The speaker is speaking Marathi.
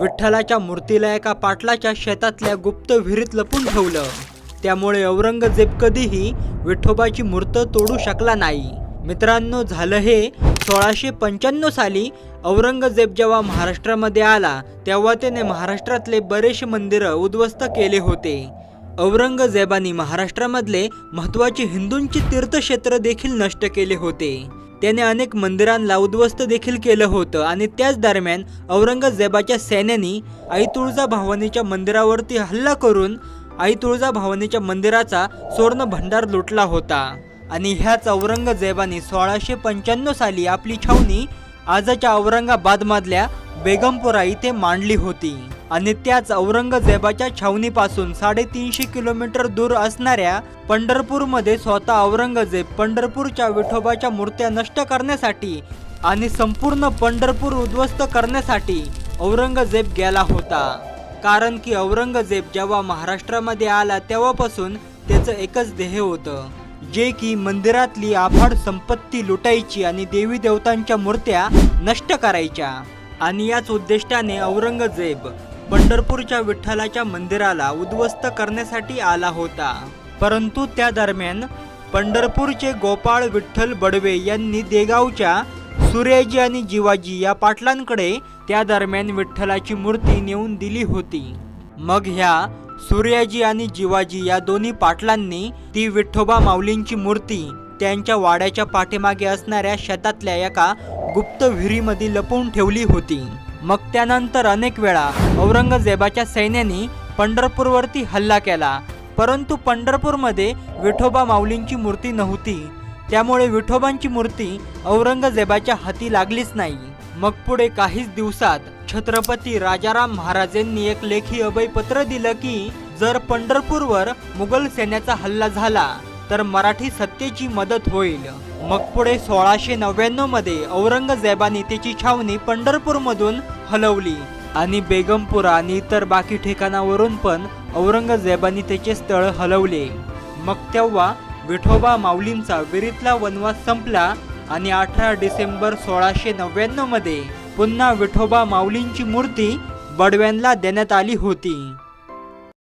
विठ्ठलाच्या मूर्तीला एका पाटलाच्या शेतातल्या गुप्त विहिरीत लपून ठेवलं. त्यामुळे औरंगजेब कधीही विठोबाची मूर्त तोडू शकला नाही. मित्रांनो झालं हे सोळाशे पंच्याण्णव साली औरंगजेब जेव्हा महाराष्ट्रामध्ये आला तेव्हा त्याने महाराष्ट्रातले बरेचसे मंदिरं उद्ध्वस्त केले होते. औरंगजेबाने महाराष्ट्रामधले महत्त्वाचे हिंदूंचे तीर्थक्षेत्र देखील नष्ट केले होते. त्याने अनेक मंदिरांना उद्ध्वस्त देखील केलं होतं आणि त्याच दरम्यान औरंगजेबाच्या सैन्यानी आई तुळजा भवानीच्या मंदिरावरती हल्ला करून आई तुळजा भवानीच्या मंदिराचा सुवर्ण भंडार लुटला होता. आणि ह्याच औरंगजेबाने सोळाशे पंच्याण्णव साली आपली छावणी आजच्या औरंगाबादमधल्या बेगमपुरा इथे मांडली होती. आणि त्याच औरंगजेबाच्या छावणीपासून साडेतीनशे किलोमीटर दूर असणाऱ्या पंढरपूरमध्ये स्वतः औरंगजेब पंढरपूरच्या विठोबाच्या मूर्त्या नष्ट करण्यासाठी आणि संपूर्ण पंढरपूर उद्ध्वस्त करण्यासाठी औरंगजेब गेला होता. कारण की औरंगजेब जेव्हा महाराष्ट्रामध्ये आला तेव्हापासून त्याचं एकच ध्येय होतं जे की मंदिरातली आफाड संपत्ती लुटायची आणि देवी देवतांच्या मूर्त्या नष्ट करायच्या. आणि याच उद्दिष्टाने औरंगजेब पंढरपूरच्या विठ्ठलाच्या मंदिराला उद्ध्वस्त करण्यासाठी आला होता. परंतु त्या दरम्यान पंढरपूरचे गोपाळ विठ्ठल बडवे यांनी देगावच्या सूर्याजी आणि जिवाजी या पाटलांकडे त्या दरम्यान विठ्ठलाची मूर्ती नेऊन दिली होती. मग ह्या सूर्याजी आणि जिवाजी या दोन्ही पाटलांनी ती विठोबा माऊलींची मूर्ती त्यांच्या वाड्याच्या पाठीमागे असणाऱ्या शेतातल्या एका गुप्त विहिरीमध्ये लपवून ठेवली होती. मग त्यानंतर अनेक वेळा औरंगजेबाच्या सैन्याने पंढरपूरवरती हल्ला केला. परंतु पंढरपूरमध्ये विठोबा माऊलींची मूर्ती नव्हती. त्यामुळे विठोबांची मूर्ती औरंगजेबाच्या हाती लागलीच नाही. मग पुढे काहीच दिवसात छत्रपती राजाराम महाराजांनी एक लेखी अभयपत्र दिलं की जर पंढरपूरवर मुघल सैन्याचा हल्ला झाला तर मराठी सत्तेची मदत होईल. मग पुढे सोळाशे नव्याण्णवमध्ये औरंगजेबाने त्याची छावणी पंढरपूरमधून हलवली. आणि बेगमपुरा आणि इतर बाकी ठिकाणावरून पण औरंगजेबाने त्याचे स्थळ हलवले. मग तेव्हा विठोबा माऊलींचा विरीतला वनवास संपला आणि अठरा डिसेंबर सोळाशे नव्याण्णवमध्ये पुन्हा विठोबा माऊलींची मूर्ती बडव्यांना देण्यात आली होती.